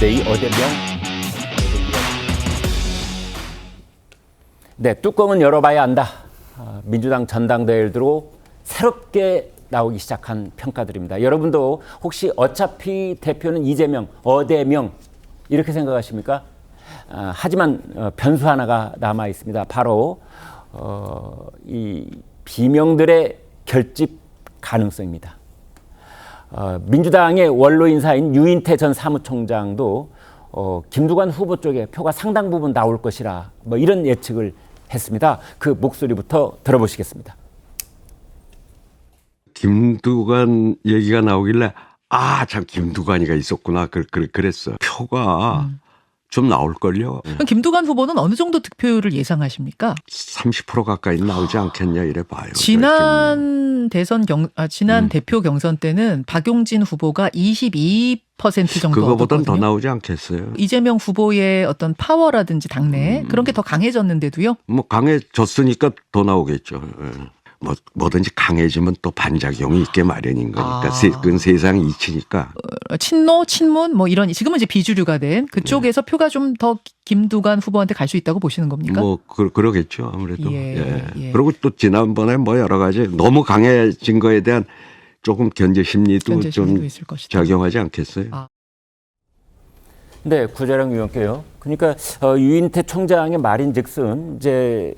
어데이 어데명 네 뚜껑은 열어봐야 안다. 아, 민주당 전당대회를 두고 새롭게 나오기 시작한 평가들입니다. 여러분도 혹시 어차피 대표는 이재명 어데명 이렇게 생각하십니까? 아, 하지만 어, 변수 하나가 남아 있습니다. 바로 어, 이 비명들의 결집 가능성입니다. 어, 민주당의 원로 인사인 유인태 전 사무총장도 어, 김두관 후보 쪽에 표가 상당 부분 나올 것이라 뭐 이런 예측을 했습니다. 그 목소리부터 들어보시겠습니다. 김두관 얘기가 나오길래 아 참 김두관이가 있었구나 그, 그, 그랬어 표가 좀 나올걸요 그럼 김두관 후보는 어느 정도 득표율을 예상하십니까? 30% 가까이 나오지 않겠냐 이래 봐요 지난 대선 경, 아, 지난 음. 대표 경선 때는 박용진 후보가 22% 정도 그거보단 더. 나오지 않겠어요 이재명 후보의 어떤 파워라든지 당내 음. 그런 게 더 강해졌는데도요. 뭐 강해졌으니까 더 나오겠죠 예. 뭐 뭐든지 강해지면 또 반작용이 있게 마련인 거니까 아. 세, 그건 세상 이치니까 어, 친노, 친문 뭐 이런 지금은 이제 비주류가 된 그쪽에서 표가 좀 더 김두관 후보한테 갈 수 있다고 보시는 겁니까? 뭐 그, 그러겠죠 아무래도 예, 예. 예. 그리고 또 지난번에 뭐 여러 가지 너무 강해진 거에 대한 조금 견제 심리도 견제 심리도 좀 있을 것이다. 작용하지 않겠어요? 아. 네, 구자령 의원께요. 그러니까 어, 유인태 총장의 말인즉슨 이제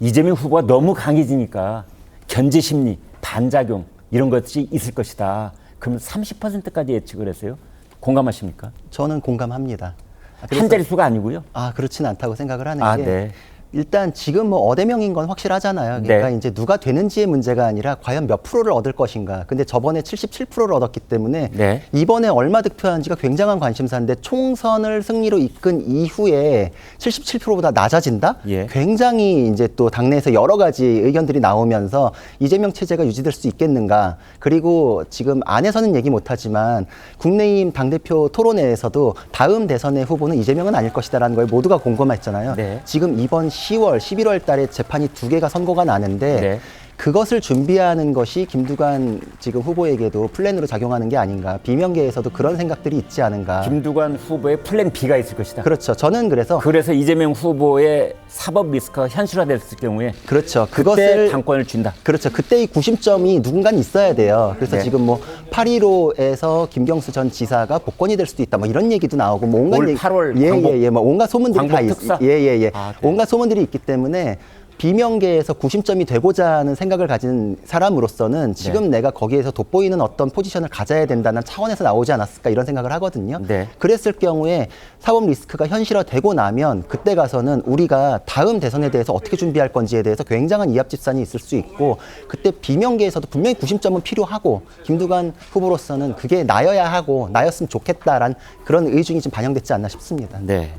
이재명 후보가 너무 강해지니까 견제 심리, 반작용 이런 것이 있을 것이다. 그럼 30%까지 예측을 했어요. 공감하십니까? 저는 공감합니다. 아, 그래서- 한 자릿수가 아니고요. 아 그렇진 않다고 생각을 하는 아, 게 네. 일단 지금 뭐 어대명인 건 확실하잖아요. 그러니까 네. 이제 누가 되는지의 문제가 아니라 과연 몇 프로를 얻을 것인가. 근데 저번에 77%를 얻었기 때문에 네. 이번에 얼마 득표한지가 굉장한 관심사인데 총선을 승리로 이끈 이후에 77%보다 낮아진다? 예. 굉장히 이제 또 당내에서 여러 가지 의견들이 나오면서 이재명 체제가 유지될 수 있겠는가. 그리고 지금 안에서는 얘기 못하지만 국내임 당대표 토론회에서도 다음 대선의 후보는 이재명은 아닐 것이다라는 걸 모두가 공감했잖아요. 네. 지금 이번 10월, 11월 달에 재판이 두 개가 선고가 나는데 네. 그것을 준비하는 것이 김두관 지금 후보에게도 플랜으로 작용하는 게 아닌가. 비명계에서도 그런 생각들이 있지 않은가. 김두관 후보의 플랜 B가 있을 것이다. 그렇죠. 저는 그래서 그래서 이재명 후보의 사법 리스크가 현실화됐을 경우에 그렇죠. 그때 그것을 당권을 준다. 그렇죠. 그때의 구심점이 누군가는 있어야 돼요. 그래서 네. 지금 뭐 8.15에서 김경수 전 지사가 복권이 될 수도 있다. 뭐 이런 얘기도 나오고 뭐 온갖 올 얘기, 8월 예, 광복- 예, 예. 뭐 온갖 소문들이 다 광복 특사? 예, 예, 예. 아, 네. 온갖 소문들이 있기 때문에 비명계에서 구심점이 되고자 하는 생각을 가진 사람으로서는 지금 네. 내가 거기에서 돋보이는 어떤 포지션을 가져야 된다는 차원에서 나오지 않았을까 이런 생각을 하거든요. 네. 그랬을 경우에 사법 리스크가 현실화되고 나면 그때 가서는 우리가 다음 대선에 대해서 어떻게 준비할 건지에 대해서 굉장한 이합집산이 있을 수 있고 그때 비명계에서도 분명히 구심점은 필요하고 김두관 후보로서는 그게 나여야 하고 나였으면 좋겠다란 그런 의중이 좀 반영됐지 않나 싶습니다. 네.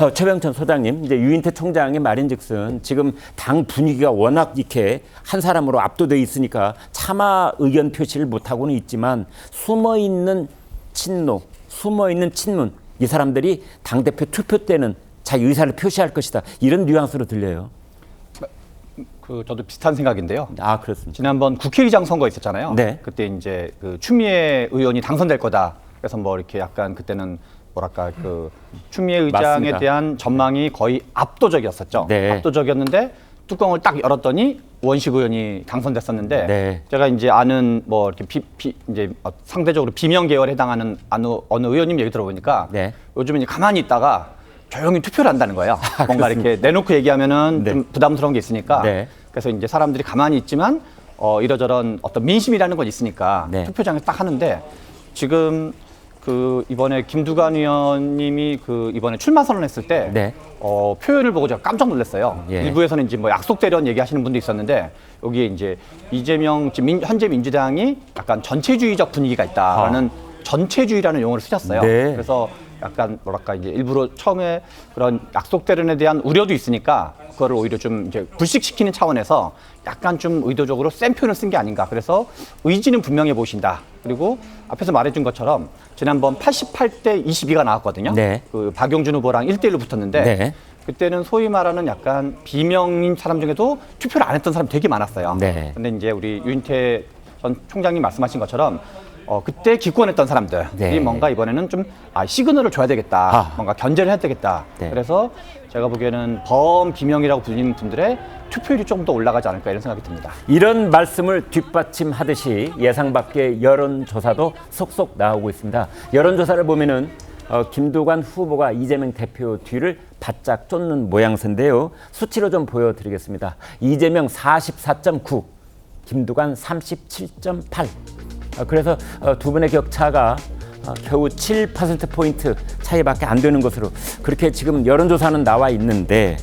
어, 최병천 소장님, 이제 유인태 총장의 말인즉슨 지금 당 분위기가 워낙 이렇게 한 사람으로 압도돼 있으니까 차마 의견 표시를 못 하고는 있지만 숨어 있는 친노, 숨어 있는 친문 이 사람들이 당 대표 투표 때는 자기 의사를 표시할 것이다 이런 뉘앙스로 들려요. 그 저도 비슷한 생각인데요. 아 그렇습니다. 지난번 국회의장 선거 있었잖아요. 네. 그때 이제 그 추미애 의원이 당선될 거다. 그래서 뭐 이렇게 약간 그때는 뭐랄까 그 추미애 의장에 맞습니다. 대한 전망이 거의 압도적이었었죠. 네. 압도적이었는데 뚜껑을 딱 열었더니 원식 의원이 당선됐었는데 네. 제가 이제 아는 뭐 이렇게 비, 비- 이제 어, 상대적으로 비명 계열에 해당하는 어느 어느 의원님 얘기 들어보니까 네. 요즘 이제 가만히 있다가 조용히 투표를 한다는 거예요. 뭔가 이렇게 내놓고 얘기하면은 아, 네. 좀 부담스러운 게 있으니까 네. 그래서 이제 사람들이 가만히 있지만 어, 이러저런 어떤 민심이라는 건 있으니까 네. 투표장에 딱 하는데 지금 그 이번에 김두관 의원님이 그 이번에 출마 선언했을 때 네. 어, 표현을 보고 제가 깜짝 놀랐어요. 예. 일부에서는 이제 뭐 약속 대련 얘기하시는 분도 있었는데 여기에 이제 이재명 지금 민- 현재 민주당이 약간 전체주의적 분위기가 있다라는 전체주의라는 용어를 쓰셨어요. 아. 네. 그래서 약간 뭐랄까 이제 일부러 처음에 그런 약속 대련에 대한 우려도 있으니까 그거를 오히려 좀 이제 불식시키는 차원에서 약간 좀 의도적으로 센 표현을 쓴 게 아닌가. 그래서 의지는 분명해 보신다. 그리고 앞에서 말해준 것처럼 지난번 88대 22가 나왔거든요. 네. 그 박용준 후보랑 1대1로 붙었는데 네. 그때는 소위 말하는 약간 비명인 사람 중에도 투표를 안 했던 사람 되게 많았어요. 네. 근데 이제 우리 유인태 전 총장님 말씀하신 것처럼 어, 그때 기권했던 사람들이 네. 뭔가 이번에는 좀 아, 시그널을 줘야 되겠다. 아. 뭔가 견제를 해야 되겠다. 네. 그래서 제가 보기에는 범기명이라고 불리는 분들의 투표율이 조금 더 올라가지 않을까 이런 생각이 듭니다. 이런 말씀을 뒷받침하듯이 예상 밖의 여론조사도 속속 나오고 있습니다. 여론조사를 보면은 어, 김두관 후보가 이재명 대표 뒤를 바짝 쫓는 모양새인데요. 수치로 좀 보여드리겠습니다. 이재명 44.9, 김두관 37.8. 어, 그래서 어, 두 분의 격차가 어, 겨우 7%포인트 차이밖에 안 되는 것으로 그렇게 지금 여론조사는 나와 있는데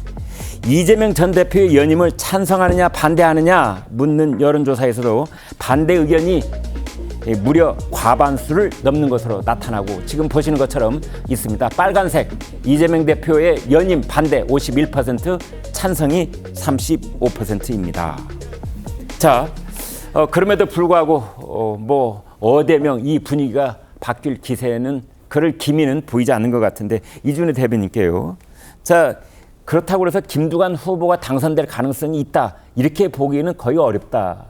이재명 전 대표의 연임을 찬성하느냐 반대하느냐 묻는 여론조사에서도 반대 의견이 예, 무려 과반수를 넘는 것으로 나타나고 지금 보시는 것처럼 있습니다. 빨간색 이재명 대표의 연임 반대 51% 찬성이 35%입니다. 자, 어, 그럼에도 불구하고 어, 뭐 어대명 이 분위기가 바뀔 기세는 그럴 기미는 보이지 않는 것 같은데 이준희 대변인께요. 자, 그렇다고 해서 김두관 후보가 당선될 가능성이 있다 이렇게 보기는 거의 어렵다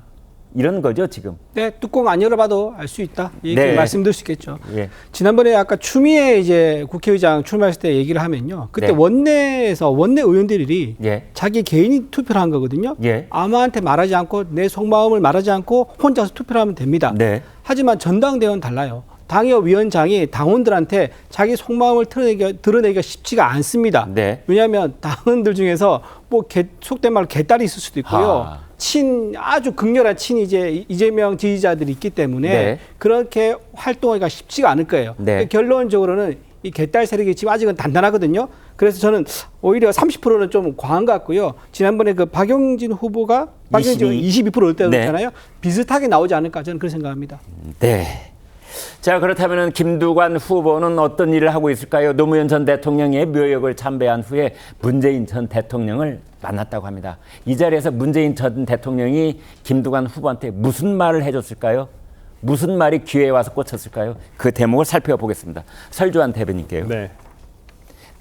이런 거죠 지금. 네, 뚜껑 안 열어봐도 알 수 있다. 이렇게 네. 말씀드릴 수 있겠죠. 예. 지난번에 아까 추미애 이제 국회의장 출마했을 때 얘기를 하면요. 그때 네. 원내에서 원내 의원들이 예. 자기 개인이 투표를 한 거거든요. 예. 아무한테 말하지 않고 내 속마음을 말하지 않고 혼자서 투표를 하면 됩니다. 네. 하지만 전당대회는 달라요. 당협위원장이 당원들한테 자기 속마음을 드러내기가, 드러내기가 쉽지가 않습니다. 네. 왜냐하면 당원들 중에서 뭐 개, 속된 말로 개딸이 있을 수도 있고요. 아. 친 아주 극렬한 친 이제 이재명 지지자들이 있기 때문에 네. 그렇게 활동하기가 쉽지가 않을 거예요. 네. 그러니까 결론적으로는 이 개딸 세력이 지금 아직은 단단하거든요. 그래서 저는 오히려 30%는 좀 과한 것 같고요. 지난번에 그 박용진 후보가 박용진 22. 22% 얻었다고 네. 비슷하게 나오지 않을까 저는 그렇게 생각합니다. 네. 자 그렇다면 김두관 후보는 어떤 일을 하고 있을까요? 노무현 전 대통령의 묘역을 참배한 후에 문재인 전 대통령을 만났다고 합니다. 이 자리에서 문재인 전 대통령이 김두관 후보한테 무슨 말을 해줬을까요? 무슨 말이 귀에 와서 꽂혔을까요? 그 대목을 살펴보겠습니다. 설주한 대변인께요. 네.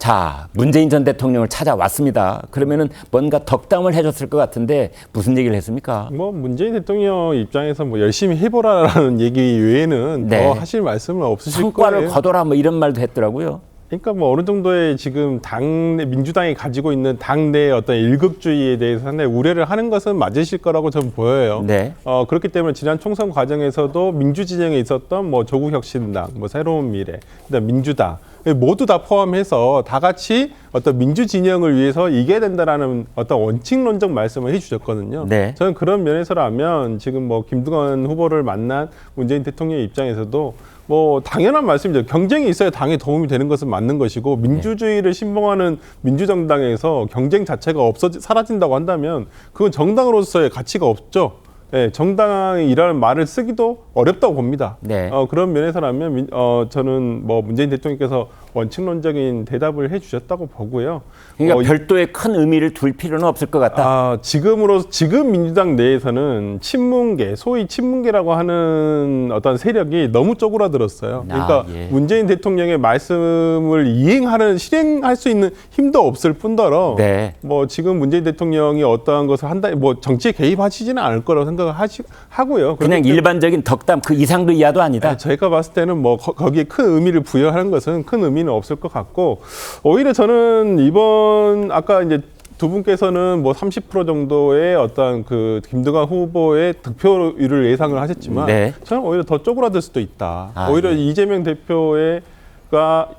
자, 문재인 전 대통령을 찾아왔습니다. 그러면은 뭔가 덕담을 해줬을 것 같은데 무슨 얘기를 했습니까? 뭐 문재인 대통령 입장에서 뭐 열심히 해보라라는 얘기 외에는 네. 더 하실 말씀은 없으실 성과를 거예요. 거둬라 뭐 이런 말도 했더라고요. 그러니까 뭐 어느 정도의 지금 당내 민주당이 가지고 있는 당내의 어떤 일극주의에 대해서 상당히 우려를 하는 것은 맞으실 거라고 저는 보여요. 네. 어 그렇기 때문에 지난 총선 과정에서도 민주 진영에 있었던 뭐 조국혁신당, 뭐 새로운 미래, 그다음 민주당 모두 다 포함해서 다 같이 어떤 민주 진영을 위해서 이겨야 된다라는 어떤 원칙론적 말씀을 해주셨거든요. 네. 저는 그런 면에서라면 지금 뭐 김두관 후보를 만난 문재인 대통령 입장에서도 뭐 당연한 말씀이죠. 경쟁이 있어야 당에 도움이 되는 것은 맞는 것이고 민주주의를 신봉하는 민주정당에서 경쟁 자체가 없어 사라진다고 한다면 그건 정당으로서의 가치가 없죠. 예, 정당이 이라는 말을 쓰기도 어렵다고 봅니다. 네. 어, 그런 면에서라면 민- 어, 저는 뭐 문재인 대통령께서 원칙론적인 대답을 해주셨다고 보고요. 그러니까 어, 이- 별도의 큰 의미를 둘 필요는 없을 것 같다. 아, 지금으로 지금 민주당 내에서는 친문계, 소위 친문계라고 하는 어떤 세력이 너무 쪼그라들었어요. 그러니까 아, 예. 문재인 대통령의 말씀을 이행하는 실행할 수 있는 힘도 없을 뿐더러 네. 뭐 지금 문재인 대통령이 어떠한 것을 한다, 뭐 정치에 개입하시지는 않을 거라고 생각을 하시, 하고요. 그냥 일반적인 덕담 그 이상도 이하도 아니다. 네, 저희가 봤을 때는 뭐 거, 기에큰 의미를 부여하는 것은 큰 의미는 없을 것 같고 오히려 저는 이번 아까 이제 두 분께서는 뭐 30% 정도의 어떤 그 김두관 후보의 득표율을 예상을 하셨지만 네. 저는 오히려 더 쪼그라들 수도 있다. 아, 오히려 예. 이재명 대표가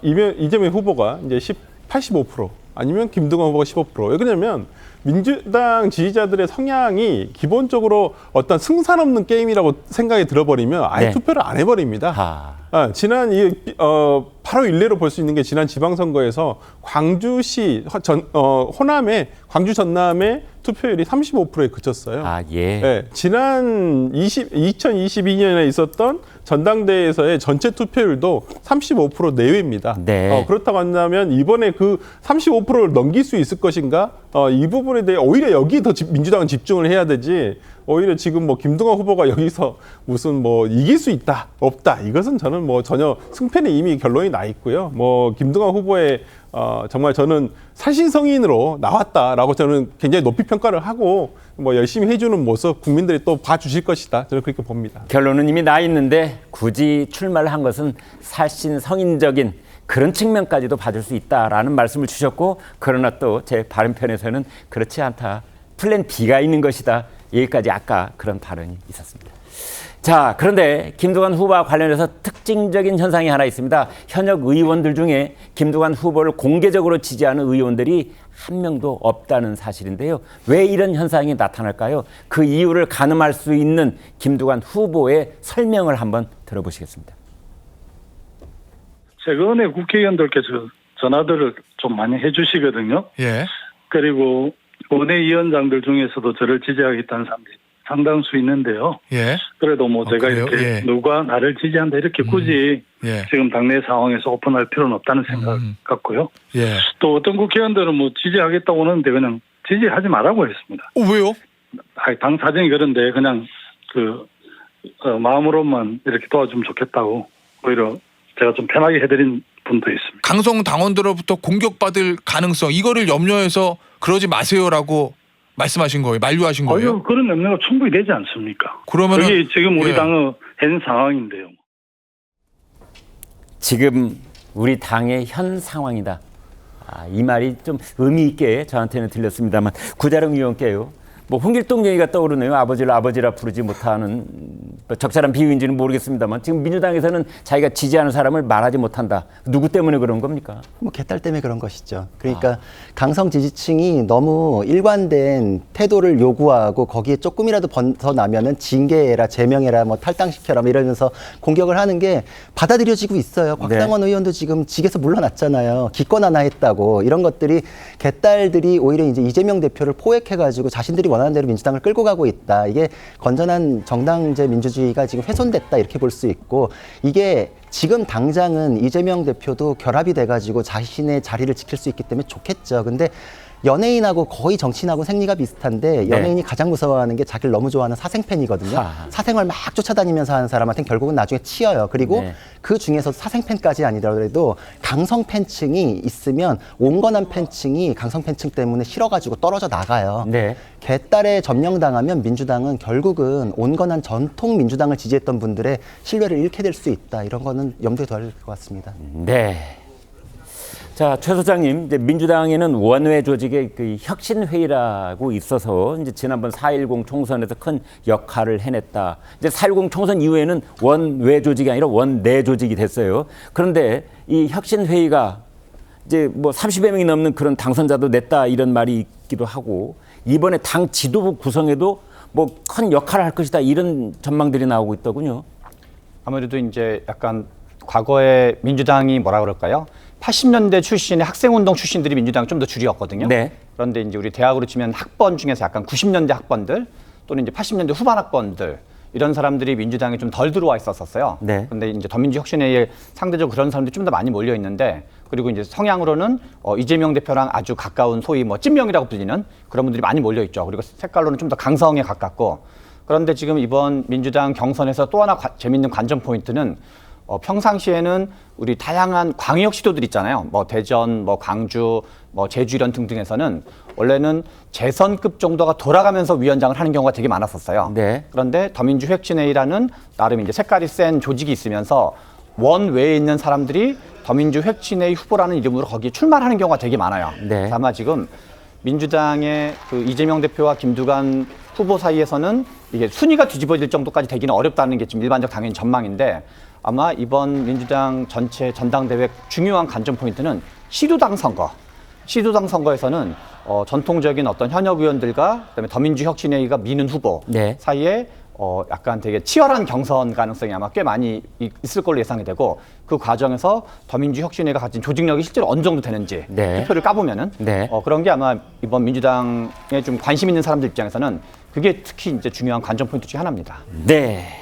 이재명 후보가 이제 10, 85% 아니면 김두관 후보가 15%. 왜 그러냐면 민주당 지지자들의 성향이 기본적으로 어떤 승산 없는 게임이라고 생각이 들어버리면 아예 네. 투표를 안 해버립니다. 아, 아, 지난 이 어, 바로 일례로 볼 수 있는 게 지난 지방선거에서 광주시 허- 전, 어, 호남의 광주 전남의 투표율이 35%에 그쳤어요. 아 예. 네, 지난 20, 2022년에 있었던 전당대회에서의 전체 투표율도 35% 내외입니다. 네. 어, 그렇다고 한다면 이번에 그 35%를 넘길 수 있을 것인가? 어, 이 부분에 대해 오히려 여기 더 집- 민주당은 집중을 해야 되지. 오히려 지금 뭐 김동완 후보가 여기서 무슨 뭐 이길 수 있다 없다 이것은 저는 뭐 전혀 승패는 이미 결론이 나 있고요. 뭐 김동완 후보의 어, 정말 저는 사신성인으로 나왔다라고 저는 굉장히 높이 평가를 하고 뭐 열심히 해주는 모습 국민들이 또 봐주실 것이다. 저는 그렇게 봅니다. 결론은 이미 나 있는데 굳이 출마를 한 것은 살신 성인적인 그런 측면까지도 받을 수 있다라는 말씀을 주셨고 그러나 또 제 발언편에서는 그렇지 않다. 플랜 B가 있는 것이다. 여기까지 아까 그런 발언이 있었습니다. 자, 그런데 김두관 후보와 관련해서 특징적인 현상이 하나 있습니다. 현역 의원들 중에 김두관 후보를 공개적으로 지지하는 의원들이 한 명도 없다는 사실인데요. 왜 이런 현상이 나타날까요? 그 이유를 가늠할 수 있는 김두관 후보의 설명을 한번 들어보시겠습니다. 최근에 국회의원들께서 전화들을 좀 많이 해주시거든요. 예. 그리고 원내위원장들 중에서도 저를 지지하겠다는 사람들이 상당수 있는데요. 예. 그래도 뭐 어, 제가 그래요? 이렇게 예. 누가 나를 지지한다 이렇게 굳이 예. 지금 당내 상황에서 오픈할 필요는 없다는 생각 음. 같고요. 예. 또 어떤 국회의원들은 뭐 지지하겠다고 하는데 그냥 지지하지 말라고 했습니다. 어, 왜요? 아니, 당 사정이 그런데 그냥 그 어, 마음으로만 이렇게 도와주면 좋겠다고 오히려 제가 좀 편하게 해드린 분도 있습니다. 강성 당원들로부터 공격받을 가능성 이거를 염려해서 그러지 마세요라고 말씀하신 거예요. 만류하신 거예요. 아유, 그런 염려가 충분히 되지 않습니까? 그러면은 그게 지금 우리 예. 당의 현 상황인데요. 지금 우리 당의 현 상황이다. 아, 이 말이 좀 의미 있게 저한테는 들렸습니다만 구자령 의원께요. 뭐 홍길동 얘기가 떠오르네요. 아버지를 아버지라 부르지 못하는 뭐 적절한 비유인지는 모르겠습니다만 지금 민주당에서는 자기가 지지하는 사람을 말하지 못한다. 누구 때문에 그런 겁니까? 뭐 개딸 때문에 그런 것이죠. 그러니까 강성 지지층이 너무 일관된 태도를 요구하고 거기에 조금이라도 벗어나면은 징계해라, 제명해라, 뭐 탈당시켜라 뭐 이러면서 공격을 하는 게 받아들여지고 있어요. 곽상원 의원도 지금 직에서 물러났잖아요. 기권 하나 했다고 이런 것들이 개딸들이 오히려 이제 이재명 대표를 포획해가지고 자신들이 원하는 대로 민주당을 끌고 가고 있다. 이게 건전한 정당제 민주주의가 지금 훼손됐다 이렇게 볼 수 있고 이게 지금 당장은 이재명 대표도 결합이 돼가지고 자신의 자리를 지킬 수 있기 때문에 좋겠죠. 근데 연예인하고 거의 정치인하고 생리가 비슷한데 연예인이 가장 무서워하는 게 자기를 너무 좋아하는 사생팬이거든요. 하하. 사생활 막 쫓아다니면서 하는 사람한테는 결국은 나중에 치여요. 그리고 네. 그 중에서 사생팬까지 아니더라도 강성 팬층이 있으면 온건한 팬층이 강성 팬층 때문에 싫어가지고 떨어져 나가요. 네. 개딸에 점령당하면 민주당은 결국은 온건한 전통 민주당을 지지했던 분들의 신뢰를 잃게 될 수 있다. 이런 거는 염두에 둬야 할것 같습니다. 네. 자, 최 소장님, 이제 민주당에는 원외 조직의 그 혁신회의라고 있어서 이제 지난번 4.10 총선에서 큰 역할을 해냈다. 이제 4.10 총선 이후에는 원외 조직이 아니라 원내 조직이 됐어요. 그런데 이 혁신회의가 이제 뭐 30여 명이 넘는 그런 당선자도 냈다 이런 말이 있기도 하고 이번에 당 지도부 구성에도 뭐 큰 역할을 할 것이다 이런 전망들이 나오고 있더군요. 아무래도 이제 약간 과거에 민주당이 뭐라 그럴까요? 80년대 출신의 학생운동 출신들이 민주당 좀 더 줄이었거든요. 네. 그런데 이제 우리 대학으로 치면 학번 중에서 약간 90년대 학번들 또는 이제 80년대 후반 학번들 이런 사람들이 민주당에 좀 덜 들어와 있었었어요. 네. 근데 이제 더민주 혁신회의에 상대적으로 그런 사람들이 좀 더 많이 몰려 있는데 그리고 이제 성향으로는 어, 이재명 대표랑 아주 가까운 소위 뭐 찐명이라고 불리는 그런 분들이 많이 몰려 있죠. 그리고 색깔로는 좀 더 강성에 가깝고 그런데 지금 이번 민주당 경선에서 또 하나 관- 재밌는 관전 포인트는 어, 평상시에는 우리 다양한 광역 시도들 있잖아요. 뭐 대전, 뭐 광주, 뭐 제주 이런 등등에서는 원래는 재선급 정도가 돌아가면서 위원장을 하는 경우가 되게 많았었어요. 네. 그런데 더민주 혁신회의라는 나름 이제 색깔이 센 조직이 있으면서 원 외에 있는 사람들이 더민주 혁신회의 후보라는 이름으로 거기에 출마하는 경우가 되게 많아요. 네. 아마 지금 민주당의 그 이재명 대표와 김두관 후보 사이에서는 이게 순위가 뒤집어질 정도까지 되기는 어렵다는 게 지금 일반적 당연히 전망인데 아마 이번 민주당 전체 전당대회 중요한 관전 포인트는 시도당 선거. 시도당 선거에서는 어, 전통적인 어떤 현역 의원들과 그다음에 더민주 혁신회의가 미는 후보 네. 사이에 어, 약간 되게 치열한 경선 가능성이 아마 꽤 많이 이- 있을 걸로 예상이 되고 그 과정에서 더민주 혁신회가 가진 조직력이 실제로 어느 정도 되는지 네. 투표를 까보면은 네. 어, 그런 게 아마 이번 민주당에 좀 관심 있는 사람들 입장에서는 그게 특히 이제 중요한 관전 포인트 중에 하나입니다. 네.